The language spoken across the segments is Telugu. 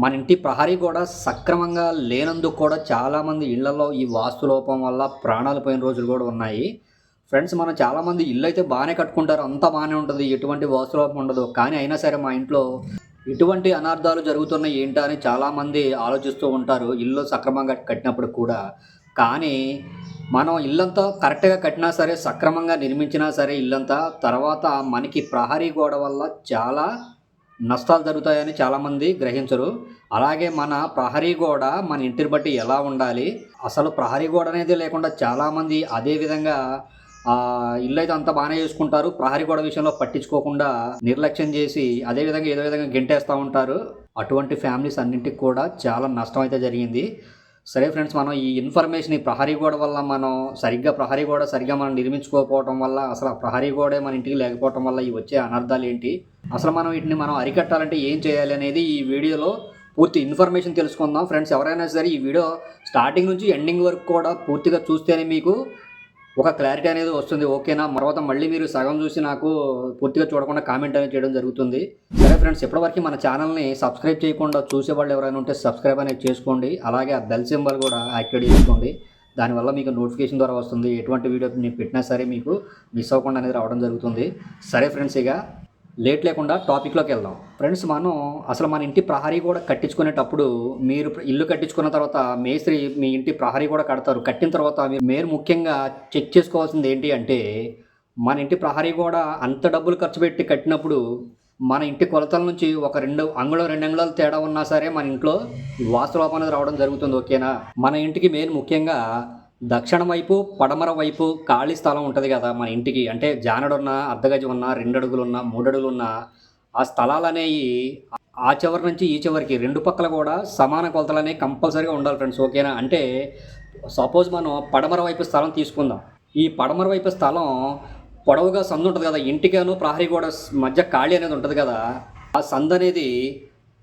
మన ఇంటి ప్రహరీ కూడా సక్రమంగా లేనందుకు కూడా చాలామంది ఇళ్ళలో ఈ వాస్తు లోపం వల్ల ప్రాణాలు పోయిన రోజులు కూడా ఉన్నాయి. ఫ్రెండ్స్ మనం చాలామంది ఇల్లు అయితే బాగానే కట్టుకుంటారు. అంతా బాగానే ఉంటుంది. ఎటువంటి వాస్తు లోపం ఉండదు. కానీ అయినా సరే మా ఇంట్లో ఎటువంటి అనార్థాలు జరుగుతున్నాయి ఏంటా అని చాలామంది ఆలోచిస్తూ ఉంటారు. ఇల్లు సక్రమంగా కట్టినప్పుడు కూడా. కానీ మనం ఇల్లంతా కరెక్ట్గా కట్టినా సరే సక్రమంగా నిర్మించినా సరే ఇల్లంతా తర్వాత మనకి ప్రహరీ గోడ వల్ల చాలా నష్టాలు జరుగుతాయని చాలామంది గ్రహించరు. అలాగే మన ప్రహరీ గోడ మన ఇంటిని బట్టి ఎలా ఉండాలి? అసలు ప్రహరీ గోడ అనేది లేకుండా చాలామంది అదే విధంగా ఇల్లు అయితే అంత బాగానే చూసుకుంటారు. ప్రహరీ గోడ విషయంలో పట్టించుకోకుండా నిర్లక్ష్యం చేసి అదే విధంగా ఏదో విధంగా గెంటేస్తూ ఉంటారు. అటువంటి ఫ్యామిలీస్ అన్నింటికి కూడా చాలా నష్టం అయితే జరిగింది. సరే ఫ్రెండ్స్ మనం ఈ ఇన్ఫర్మేషన్ ఈ ప్రహరీ గోడ వల్ల మనం సరిగ్గా ప్రహరీ గోడ సరిగ్గా మనం నిర్మించుకోకపోవడం వల్ల అసలు ఆ ప్రహరీ గోడే మన ఇంటికి లేకపోవడం వల్ల ఈ వచ్చే అనర్థాలు ఏంటి? అసలు మనం వీటిని మనం అరికట్టాలంటే ఏం చేయాలి అనేది ఈ వీడియోలో పూర్తి ఇన్ఫర్మేషన్ తెలుసుకుందాం. ఫ్రెండ్స్ ఎవరైనా సరే ఈ వీడియో స్టార్టింగ్ నుంచి ఎండింగ్ వరకు కూడా పూర్తిగా చూస్తేనే మీకు ఒక క్లారిటీ అనేది వస్తుంది. ఓకేనా తర్వాత మళ్ళీ మీరు సగం చూసి నాకు పూర్తిగా చూడకుండా కామెంట్ అనేది చేయడం జరుగుతుంది. సరే ఫ్రెండ్స్ ఇప్పటివరకు మన ఛానల్ని సబ్స్క్రైబ్ చేయకుండా చూసే వాళ్ళు ఎవరైనా ఉంటే సబ్స్క్రైబ్ అనేది చేసుకోండి. అలాగే ఆ బెల్ సింబల్ కూడా యాక్టివేట్ చేసుకోండి. దానివల్ల మీకు నోటిఫికేషన్ ద్వారా వస్తుంది. ఎటువంటి వీడియో నేను పెట్టినా సరే మీకు మిస్ అవ్వకుండా అనేది రావడం జరుగుతుంది. సరే ఫ్రెండ్స్ ఇక లేట్ లేకుండా టాపిక్లోకి వెళ్దాం. ఫ్రెండ్స్ మనం అసలు మన ఇంటి ప్రహరీ కూడా కట్టించుకునేటప్పుడు మీరు ఇల్లు కట్టించుకున్న తర్వాత మేస్త్రి మీ ఇంటి ప్రహరీ కూడా కడతారు. కట్టిన తర్వాత మీరు మీరు ముఖ్యంగా చెక్ చేసుకోవాల్సింది ఏంటి అంటే మన ఇంటి ప్రహరీ కూడా అంత డబ్బులు ఖర్చు పెట్టి కట్టినప్పుడు మన ఇంటి కొలతల నుంచి ఒక రెండు అంగుళం రెండు అంగుళాలు తేడా ఉన్నా సరే మన ఇంట్లో వాస్తులోపం అనేది రావడం జరుగుతుంది ఓకేనా? మన ఇంటికి మెయిన్ ముఖ్యంగా దక్షిణ వైపు పడమర వైపు ఖాళీ స్థలం ఉంటుంది కదా మన ఇంటికి. అంటే జానడున్న అర్ధగజం ఉన్న రెండు అడుగులు ఉన్న ఉన్న ఆ స్థలాలు అనేవి ఆ చివరి నుంచి ఈ చివరికి రెండు పక్కల కూడా సమాన కొలతలు అనేవి కంపల్సరీగా ఉండాలి ఫ్రెండ్స్ ఓకేనా? అంటే సపోజ్ మనం పడమర వైపు స్థలం తీసుకుందాం. ఈ పడమర వైపు స్థలం పొడవుగా సందు ఉంటుంది కదా ఇంటిగాను ప్రహరీ గోడ మధ్య ఖాళీ అనేది ఉంటుంది కదా ఆ సందు అనేది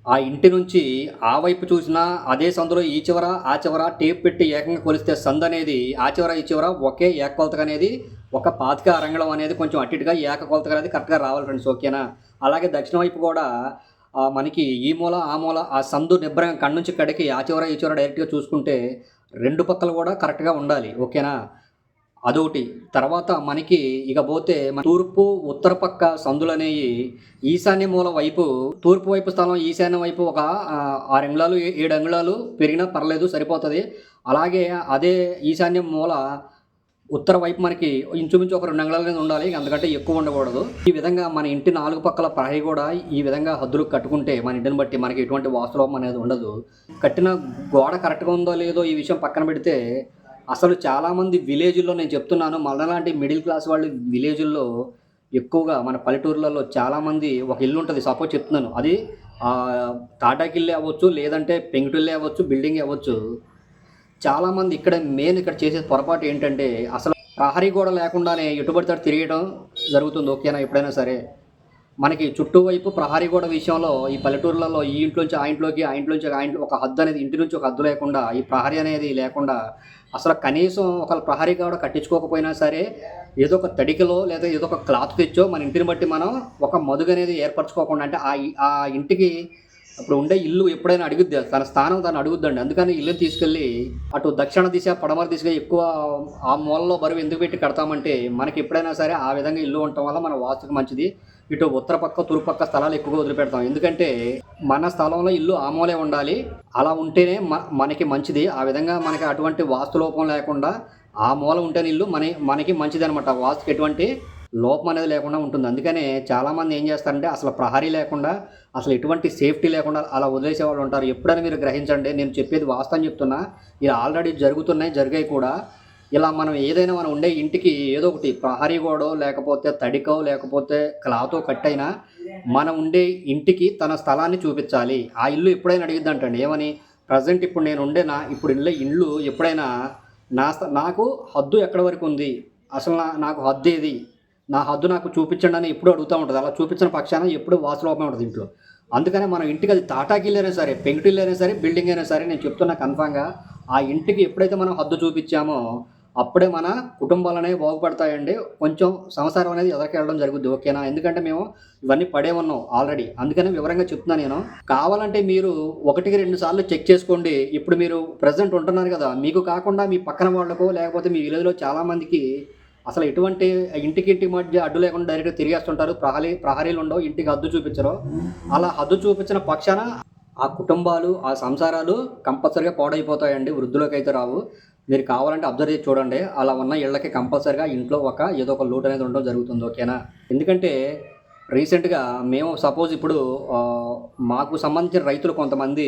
ఆ ఇంటి నుంచి ఆ వైపు చూసినా అదే సందులో ఈ చివర ఆ చివర టేప్ పెట్టి ఏకంగా కొలిస్తే సందు అనేది ఆ చివర ఈ చివర ఒకే ఏకకొలతగా అనేది ఒక పాతిక అరంగళం అనేది కొంచెం అటు ఇటుగా అనేది కరెక్ట్గా రావాలి ఫ్రెండ్స్ ఓకేనా అలాగే దక్షిణ వైపు కూడా మనకి ఈ మూల ఆ మూల ఆ సందు నిబ్బరంగా కಣ್ಣు నుంచి కడికి ఆ చివర ఈ చివర డైరెక్ట్గా చూసుకుంటే రెండు పక్కలు కూడా కరెక్ట్గా ఉండాలి ఓకేనా అదొకటి. తర్వాత మనకి ఇక పోతే మన తూర్పు ఉత్తర పక్క సందులనేవి ఈశాన్య మూల వైపు తూర్పు వైపు స్థలం ఈశాన్య వైపు ఒక ఆరు అంగుళాలు ఏ- ఏడు అంగుళాలు పెరిగినా పర్లేదు సరిపోతుంది. అలాగే అదే ఈశాన్య మూల ఉత్తర వైపు మనకి ఇంచుమించు ఒక రెండు అంగుళాలు అనేది ఉండాలి అంతకంటే ఎక్కువ ఉండకూడదు. ఈ విధంగా మన ఇంటి నాలుగు పక్కల పరాయి కూడా ఈ విధంగా హద్దులు కట్టుకుంటే మన ఇంటిని బట్టి మనకి ఎటువంటి వాస్తులోపం అనేది ఉండదు. కట్టిన గోడ కరెక్ట్గా ఉందో లేదో ఈ విషయం పక్కన పెడితే అసలు చాలామంది విలేజ్లో నేను చెప్తున్నాను మనలాంటి మిడిల్ క్లాస్ వాళ్ళు విలేజ్ల్లో ఎక్కువగా మన పల్లెటూర్లలో చాలామంది ఒక ఇల్లు ఉంటుంది సపోజ్ చెప్తున్నాను. అది ఆ, అవ్వచ్చు లేదంటే పెంకుటిల్లే అవ్వచ్చు బిల్డింగ్ అవ్వచ్చు. చాలామంది ఇక్కడ మెయిన్ ఇక్కడ చేసే పొరపాటు ఏంటంటే అసలు ప్రహరీ గోడ లేకుండానే ఎటుబడితే తిరగడం జరుగుతుంది ఓకేనా? ఎప్పుడైనా సరే. మనకి చుట్టూ వైపు ప్రహరీ గోడ విషయంలో ఈ పల్లెటూర్లలో ఈ ఇంట్లోంచి ఆ ఇంట్లోకి ఆ ఇంట్లోంచి ఆ ఇంట్లో ఒక హద్దు అనేది ఇంటి నుంచి ఒక హద్దు లేకుండా ఈ ప్రహరీ అనేది లేకుండా అసలు కనీసం ఒక ప్రహరీ గోడ కట్టించుకోకపోయినా సరే ఏదో ఒక తడికలో లేదా ఏదో ఒక క్లాత్ తెచ్చో మన ఇంటిని బట్టి మనం ఒక మదుగు అనేది ఏర్పరచుకోకుండా అంటే ఆ ఆ ఇంటికి అప్పుడు ఉండే ఇల్లు ఎప్పుడైనా అడుగుద్ది తన స్థానం తను అడుగుద్దండి. అందుకని ఇల్లు తీసుకెళ్ళి అటు దక్షిణ దిశ పడమర దిశగా ఎక్కువ ఆ మూలలో బరువు ఎందుకు పెట్టి కడతామంటే మనకి ఎప్పుడైనా సరే ఆ విధంగా ఇల్లు ఉండటం వల్ల మన వాస్తుకు మంచిది. ఇటు ఉత్తర పక్క తూర్పు పక్క స్థలాలు ఎక్కువగా వదిలిపెడతాం. ఎందుకంటే మన స్థలంలో ఇల్లు ఆ ఉండాలి. అలా ఉంటేనే మనకి మంచిది. ఆ విధంగా మనకి అటువంటి వాస్తు లోపం లేకుండా ఆ మూల ఉంటేనే ఇల్లు మన మనకి మంచిది అనమాట వాస్తుకి ఎటువంటి లోపం అనేది లేకుండా ఉంటుంది. అందుకనే చాలామంది ఏం చేస్తారంటే అసలు ప్రహరీ లేకుండా అసలు ఎటువంటి సేఫ్టీ లేకుండా అలా వదిలేసే వాళ్ళు ఉంటారు. ఎప్పుడైనా మీరు గ్రహించండి నేను చెప్పేది వాస్తవం చెప్తున్నా. ఇలా ఆల్రెడీ జరుగుతున్నాయి జరిగాయి కూడా. ఇలా మనం ఏదైనా మనం ఉండే ఇంటికి ఏదో ఒకటి ప్రహరీ గోడో లేకపోతే తడికో లేకపోతే క్లాతో కట్టైనా మనం ఉండే ఇంటికి తన స్థలాన్ని చూపించాలి. ఆ ఇల్లు ఎప్పుడైనా అడిగిద్దంటండి ఏమని? ప్రజెంట్ ఇప్పుడు నేను ఉండే నా ఇప్పుడు ఇళ్ళ ఇల్లు ఎప్పుడైనా నా నాకు హద్దు ఎక్కడి వరకు ఉంది? అసలు నా నాకు హద్దు ఏది? నా హద్దు నాకు చూపించండి అని ఎప్పుడు అడుగుతూ ఉంటుంది. అలా చూపించిన పక్షాన ఎప్పుడు వాసులోపమే ఉంటుంది ఇంట్లో. అందుకనే మనం ఇంటికి అది తాటాకిల్లైనా సరే పెంకుటిల్లైనా సరే బిల్డింగ్ అయినా సరే నేను చెప్తున్నా కన్ఫామ్గా ఆ ఇంటికి ఎప్పుడైతే మనం హద్దు చూపించామో అప్పుడే మన కుటుంబాలు అనేవి బాగుపడతాయండి. కొంచెం సంసారం అనేది ఎదరికెళ్ళడం జరుగుద్ది. ఓకేనా? ఎందుకంటే మేము ఇవన్నీ పడే ఉన్నాం ఆల్రెడీ అందుకనే వివరంగా చెప్తున్నాను నేను. కావాలంటే మీరు ఒకటికి రెండు సార్లు చెక్ చేసుకోండి. ఇప్పుడు మీరు ప్రజెంట్ ఉంటున్నారు కదా. మీకు కాకుండా మీ పక్కన వాళ్ళకో లేకపోతే మీ విలేజ్లో చాలామందికి అసలు ఎటువంటి ఇంటికి ఇంటి మధ్య అడ్డు లేకుండా డైరెక్ట్ తిరిగేస్తుంటారు. ప్రహరీ ప్రహరీలు ఉండవు. ఇంటికి హద్దు చూపించరు. అలా హద్దు చూపించిన పక్షాన ఆ కుటుంబాలు ఆ సంసారాలు కంపల్సరిగా పాడైపోతాయండి. వృద్ధులకు అయితే రావు. మీరు కావాలంటే అబ్జర్వ్ చేసి చూడండి. అలా ఉన్న ఇళ్ళకి కంపల్సరిగా ఇంట్లో ఒక ఏదో ఒక లోటు అనేది ఉండడం జరుగుతుంది. ఓకేనా? ఎందుకంటే రీసెంట్గా మేము సపోజ్ ఇప్పుడు మాకు సంబంధించిన రైతులు కొంతమంది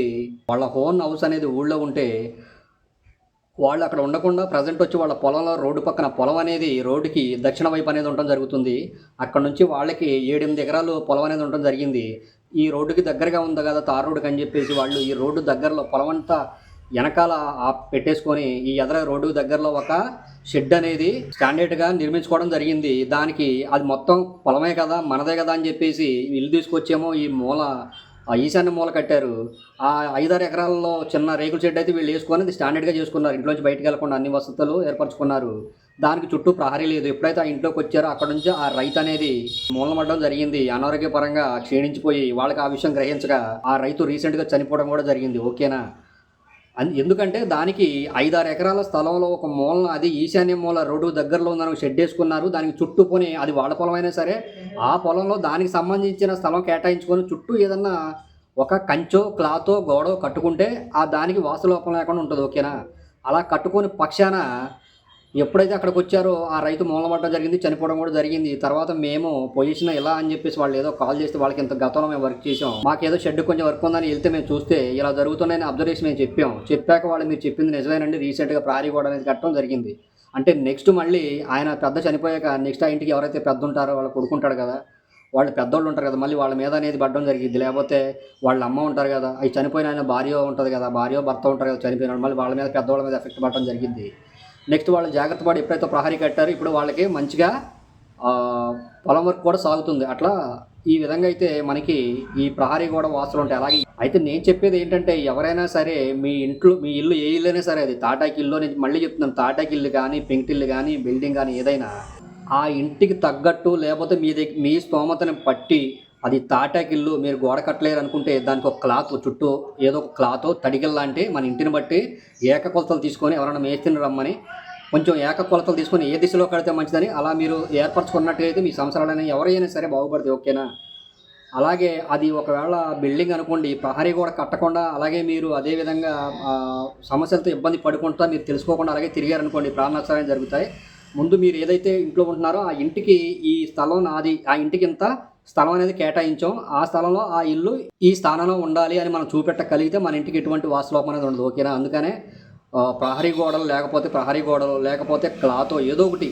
వాళ్ళ హోన్ హౌస్ అనేది ఊళ్ళో ఉంటే వాళ్ళు అక్కడ ఉండకుండా ప్రజెంట్ వచ్చి వాళ్ళ పొలంలో రోడ్డు పక్కన పొలం అనేది రోడ్డుకి దక్షిణ వైపు అనేది ఉండడం జరుగుతుంది. అక్కడ నుంచి వాళ్ళకి ఏడెనిమిది ఎకరాలు పొలం అనేది ఉండడం జరిగింది. ఈ రోడ్డుకి దగ్గరగా ఉంది కదా తార్ రోడ్డుకి అని చెప్పేసి వాళ్ళు ఈ రోడ్డు దగ్గరలో పొలం అంతా వెనకాల పెట్టేసుకొని ఈ ఎదర రోడ్డు దగ్గరలో ఒక షెడ్ అనేది స్టాండర్డ్గా నిర్మించుకోవడం జరిగింది. దానికి అది మొత్తం పొలమే కదా మనదే కదా అని చెప్పేసి ఇల్లు తీసుకొచ్చేమో ఈ మూల ఆ ఈశాన్య మూల కట్టారు. ఆ ఐదారు ఎకరాల్లో చిన్న రేకుల షెడ్ అయితే వీళ్ళు వేసుకొని అది స్టాండర్డ్గా చేసుకున్నారు. ఇంట్లోంచి బయటకు వెళ్ళకుండా అన్ని వసతులు ఏర్పరచుకున్నారు. దానికి చుట్టూ ప్రహరీ లేదు. ఎప్పుడైతే ఆ ఇంట్లోకి వచ్చారో అక్కడ నుంచి ఆ రైతు అనేది మూలమడడం జరిగింది. అనారోగ్యపరంగా క్షీణించిపోయి వాళ్ళకి ఆ విషయం గ్రహించగా ఆ రైతు రీసెంట్గా చనిపోవడం కూడా జరిగింది. ఓకేనా? ఎందుకంటే దానికి ఐదారు ఎకరాల స్థలంలో ఒక మూలన అది ఈశాన్య మూల రోడ్డు దగ్గరలో ఉందని షెడ్ వేసుకున్నారు. దానికి చుట్టూ పోని అది వాళ్ళ పొలం అయినా సరే ఆ పొలంలో దానికి సంబంధించిన స్థలం కేటాయించుకొని చుట్టూ ఏదన్నా ఒక కంచో క్లాతో గోడో కట్టుకుంటే ఆ దానికి వాసులోపం లేకుండా ఉంటుంది ఓకేనా? అలా కట్టుకొని పక్షాన ఎప్పుడైతే అక్కడికి వచ్చారో ఆ రైతు మూలమట్టడం జరిగింది చనిపోవడం కూడా జరిగింది. తర్వాత మేము పొజిషన్ ఇలా అని చెప్పేసి వాళ్ళు ఏదో కాల్ చేస్తే వాళ్ళకి ఇంత గతంలో మేము వర్క్ చేసాం మాకేదో షెడ్ కొంచెం వర్క్ ఉందని వెళ్తే మేము చూస్తే ఇలా జరుగుతున్నాయని అబ్జర్వేషన్ మేము చెప్పాం. చెప్పాక వాళ్ళు మీరు చెప్పింది నిజమేనండి రీసెంట్గా ప్రారీ కూడా అనేది కట్టడం జరిగింది. అంటే నెక్స్ట్ మళ్ళీ ఆయన పెద్ద చనిపోయాక నెక్స్ట్ ఆ ఇంటికి ఎవరైతే పెద్ద ఉంటారో వాళ్ళు కొడుకుంటాడు కదా వాళ్ళు పెద్దోళ్ళు ఉంటారు కదా మళ్ళీ వాళ్ళ మీద అనేది పడడం జరిగింది. లేకపోతే వాళ్ళ అమ్మ ఉంటారు కదా అవి చనిపోయిన ఆయన భార్య ఉంటుంది కదా భార్య భర్త ఉంటారు కదా చనిపోయిన వాళ్ళు. మళ్ళీ వాళ్ళ మీద పెద్దవాళ్ళ మీద ఎఫెక్ట్ పడడం జరిగింది. నెక్స్ట్ వాళ్ళు జాగ్రత్త పడి ఎప్పుడైతే ప్రహరీ కట్టారో ఇప్పుడు వాళ్ళకి మంచిగా పొలం వర్క్ కూడా సాగుతుంది. అట్లా ఈ విధంగా అయితే మనకి ఈ ప్రహరీ కూడా వాసులు ఉంటాయి. అలాగే అయితే నేను చెప్పేది ఏంటంటే ఎవరైనా సరే మీ ఇంట్లో మీ ఇల్లు ఏ ఇల్లు అయినా సరే అది తాటాకి ఇల్లు నేను మళ్ళీ చెప్తున్నాను. తాటాకి ఇల్లు కానీ పెంకిటిల్లు కానీ బిల్డింగ్ కానీ ఏదైనా ఆ ఇంటికి తగ్గట్టు లేకపోతే మీ దగ్గర మీ స్తోమతని పట్టి అది తాటాకిల్లు మీరు గోడ కట్టలేరు అనుకుంటే దానికి ఒక క్లాత్ చుట్టూ ఏదో ఒక క్లాత్ తడిగిల్ లాంటి మన ఇంటిని బట్టి ఏక కొలతలు తీసుకొని ఎవరైనా మేస్త్రిని రమ్మని కొంచెం ఏక కొలతలు తీసుకొని ఏ దిశలో కడితే మంచిదని అలా మీరు ఏర్పరచుకున్నట్టయితే మీ సంవత్సరాలైనా ఎవరైనా సరే బాగుపడుతుంది ఓకేనా? అలాగే అది ఒకవేళ బిల్డింగ్ అనుకోండి ప్రహరీ కూడా కట్టకుండా అలాగే మీరు అదే విధంగా సమస్యలతో ఇబ్బంది పడుకుంటా మీరు తెలుసుకోకుండా అలాగే తిరిగారనుకోండి ప్రాణ నష్టాలు జరుగుతాయి. ముందు మీరు ఏదైతే ఇంట్లో ఉంటున్నారో ఆ ఇంటికి ఈ స్థలం నాది ఆ ఇంటికి ఇంత స్థలం అనేది కేటాయించాం. ఆ స్థలంలో ఆ ఇల్లు ఈ స్థానంలో ఉండాలి అని మనం చూపెట్టగలిగితే మన ఇంటికి ఎటువంటి వాసులోపం అనేది ఉండదు. ఓకేనా? అందుకనే ప్రహరీ గోడలు లేకపోతే ప్రహరీ గోడలు లేకపోతే క్లాత్ ఏదో ఒకటి.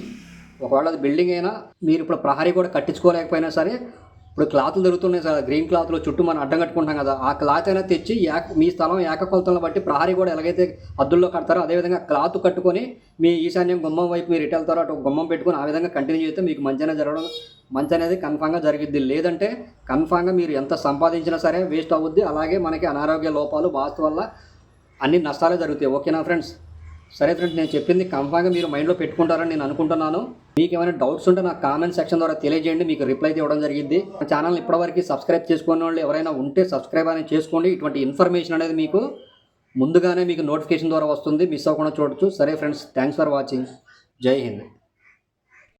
ఒకవేళ అది బిల్డింగ్ అయినా మీరు ఇప్పుడు ప్రహరీ కూడా కట్టించుకోలేకపోయినా సరే ఇప్పుడు క్లాత్లు దొరుకుతున్నాయి సార్. గ్రీన్ క్లాత్లో చుట్టూ మనం అడ్డం కట్టుకుంటాం కదా. ఆ క్లాత్ అయినా తెచ్చి ఏక మీ స్థలం ఏక కొలతలను బట్టి ప్రహరీ కూడా ఎలాగైతే అద్దుల్లో కడతారో అదేవిధంగా క్లాత్ కట్టుకొని మీ ఈశాన్యం గుమ్మం వైపు మీరు ఇటు వెళ్తారో అటు గుమ్మం పెట్టుకొని ఆ విధంగా కంటిన్యూ చేస్తే మీకు మంచిగానే జరగడం మంచి అనేది కన్ఫామ్గా జరిగిద్ది. లేదంటే కన్ఫామ్గా మీరు ఎంత సంపాదించినా సరే వేస్ట్ అవుద్ది. అలాగే మనకి అనారోగ్య లోపాలు వాస్తు వల్ల అన్ని నష్టాలే జరుగుతాయి. ఓకేనా ఫ్రెండ్స్? సరే ఫ్రెండ్ నేను చెప్పింది కన్ఫామ్గా మీరు మైండ్లో పెట్టుకుంటారని నేను అనుకుంటున్నాను. మీకు ఏమైనా డౌట్స్ ఉంటే నాకు కామెంట్ సెక్షన్ ద్వారా తెలియజేయండి మీకు రిప్లై ఇవ్వడం జరిగింది మా ఛానల్ ఇప్పటివరకు సబ్స్క్రైబ్ చేసుకున్న వాళ్ళు ఎవరైనా ఉంటే సబ్స్క్రైబ్ అనేది చేసుకోండి. ఇటువంటి ఇన్ఫర్మేషన్ అనేది మీకు ముందుగానే మీకు నోటిఫికేషన్ ద్వారా వస్తుంది. మిస్ అవ్వకుండా చూడొచ్చు. సరే ఫ్రెండ్స్ థ్యాంక్స్ ఫర్ వాచింగ్ జై హింద్.